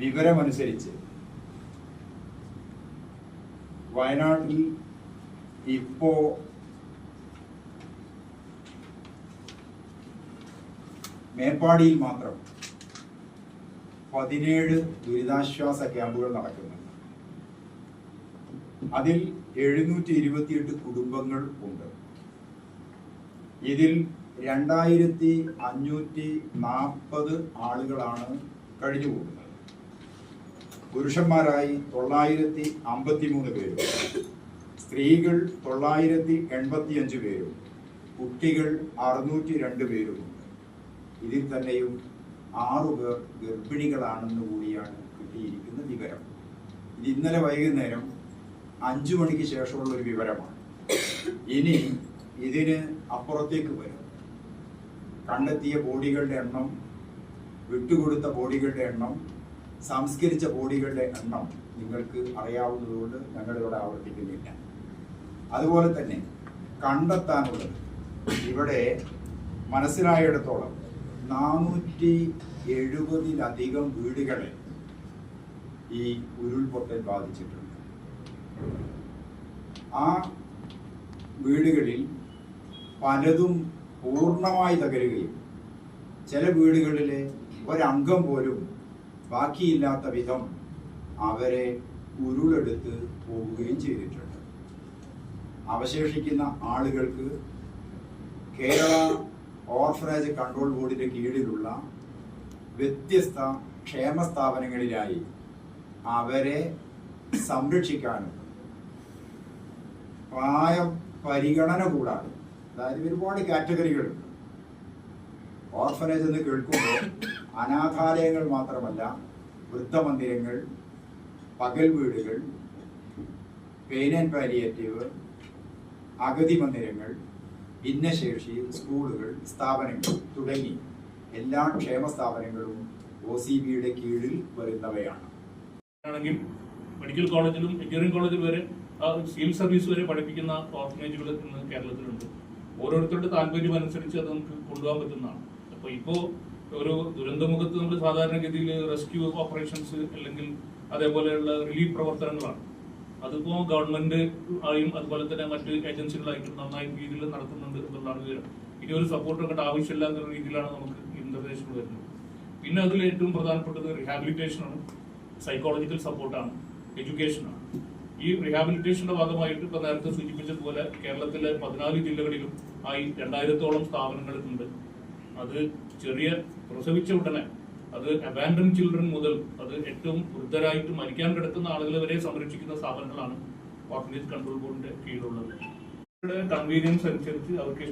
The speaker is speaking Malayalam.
വിവരമനുസരിച്ച്. വയനാട്ടിൽ ഇപ്പോ മേപ്പാടിയിൽ മാത്രം പതിനേഴ് ദുരിതാശ്വാസ ക്യാമ്പുകൾ നടക്കുന്നുണ്ട്. അതിൽ എഴുന്നൂറ്റി ഇരുപത്തിയെട്ട് കുടുംബങ്ങൾ ഉണ്ട്. ഇതിൽ രണ്ടായിരത്തി അഞ്ഞൂറ്റി നാൽപ്പത് ആളുകളാണ് കഴിഞ്ഞുകൂടുന്നത് പുരുഷന്മാരായി തൊള്ളായിരത്തി അമ്പത്തി മൂന്ന് പേരും സ്ത്രീകൾ തൊള്ളായിരത്തി എൺപത്തിയഞ്ച് പേരും കുട്ടികൾ അറുന്നൂറ്റി രണ്ട് പേരും. ഇതിൽ തന്നെയും ആറു പേർ ഗർഭിണികളാണെന്ന് കൂടിയാണ് കിട്ടിയിരിക്കുന്ന വിവരം. ഇത് ഇന്നലെ വൈകുന്നേരം അഞ്ചു മണിക്ക് ശേഷമുള്ള ഒരു വിവരമാണ്. ഇനി ഇതിന് അപ്പുറത്തേക്ക് വരും. കണ്ടെത്തിയ ബോഡികളുടെ എണ്ണം വിട്ടുകൊടുത്ത ബോഡികളുടെ എണ്ണം സംസ്കരിച്ച ബോഡികളുടെ എണ്ണം നിങ്ങൾക്ക് അറിയാവുന്നതുകൊണ്ട് ഞങ്ങളിവിടെ ആവർത്തിക്കുന്നില്ല. അതുപോലെ തന്നെ കണ്ടെത്താനുള്ളത് ഇവിടെ മനസ്സിലായിടത്തോളം നാനൂറ്റി എഴുപതിലധികം വീടുകളെ ഈ ഉരുൾപൊട്ടൽ ബാധിച്ചിട്ടുണ്ട്. ആ വീടുകളിൽ പലതും പൂർണമായി തകരുകയും ചില വീടുകളിലെ ഒരംഗം പോലും ബാക്കിയില്ലാത്ത വിധം അവരെ ഉരുളെടുത്ത് പോവുകയും ചെയ്തിട്ടുണ്ട്. അവശേഷിക്കുന്ന ആളുകൾക്ക് കേരള ഓർഫനേജ് കൺട്രോൾ ബോർഡിന്റെ കീഴിലുള്ള വ്യത്യസ്ത ക്ഷേമ സ്ഥാപനങ്ങളിലായി അവരെ സംരക്ഷിക്കാനും പ്രായം പരിഗണന കൂടാതെ അതായത് ഒരുപാട് കാറ്റഗറികളുണ്ട്. ഓർഫനേജ് എന്ന് കേൾക്കുമ്പോൾ അനാഥാലയങ്ങൾ മാത്രമല്ല വൃദ്ധമന്ദിരങ്ങൾ പകൽ വീടുകൾ പെയിൻ ആൻഡ് പാലിയേറ്റീവ് അഗതി മന്ദിരങ്ങൾ ഭിന്നശേഷി സ്കൂളുകൾ സ്ഥാപനങ്ങൾ തുടങ്ങി എല്ലാ ക്ഷേമ സ്ഥാപനങ്ങളും ഒ സി ബിയുടെ കീഴിൽ വരുന്നവയാണ്. ആണെങ്കിൽ മെഡിക്കൽ കോളേജിലും എഞ്ചിനീയറിംഗ് കോളേജിൽ വരെ സിവിൽ സർവീസ് വരെ പഠിപ്പിക്കുന്ന ഓർഫനേജുകൾ ഇന്ന് കേരളത്തിലുണ്ട്. ഓരോരുത്തരുടെ താല്പര്യം അനുസരിച്ച് അത് നമുക്ക് കൊണ്ടുപോകാൻ പറ്റുന്നതാണ്. അപ്പോൾ ഇപ്പോൾ ഒരു ദുരന്തമുഖത്ത് നമ്മൾ സാധാരണഗതിയിൽ റെസ്ക്യൂ ഓപ്പറേഷൻസ് അല്ലെങ്കിൽ അതേപോലെയുള്ള റിലീഫ് പ്രവർത്തനങ്ങളാണ്. അതിപ്പോ ഗവൺമെന്റ് ആയും അതുപോലെ തന്നെ മറ്റ് ഏജൻസികളായിട്ടും നന്നായി രീതിയിൽ നടത്തുന്നുണ്ട് എന്നുള്ളതാണ് വിവരം. ഇനി ഒരു സപ്പോർട്ട് ഒക്കെ ആവശ്യമില്ല എന്നുള്ള രീതിയിലാണ് നമുക്ക് ഈ നിർദ്ദേശങ്ങൾ വരുന്നത്. പിന്നെ അതിൽ ഏറ്റവും പ്രധാനപ്പെട്ടത് റിഹാബിലിറ്റേഷനാണ് സൈക്കോളജിക്കൽ സപ്പോർട്ടാണ് എഡ്യൂക്കേഷനാണ് ഈ റിഹാബിലിറ്റേഷന്റെ ഭാഗമായിട്ട് ഇപ്പൊ നേരത്തെ സൂചിപ്പിച്ചതുപോലെ കേരളത്തിലെ പതിനാല് ജില്ലകളിലും ആയി രണ്ടായിരത്തോളം സ്ഥാപനങ്ങൾ ഉണ്ട്. അത് ചെറിയ പ്രസവിച്ച ഉടനെ അത് അബാൻഡൻ ചിൽഡ്രൻ മുതൽ അത് ഏറ്റവും വൃദ്ധരായിട്ട് മരിക്കാൻ കിടക്കുന്ന ആളുകളെ വരെ സംരക്ഷിക്കുന്ന സ്ഥാപനങ്ങളാണ് ഓർഫനേജ് കൺട്രോൾ ബോർഡിന്റെ കീഴിലുള്ളത്. കൺവീനിയൻസ് അനുസരിച്ച് അവർക്ക്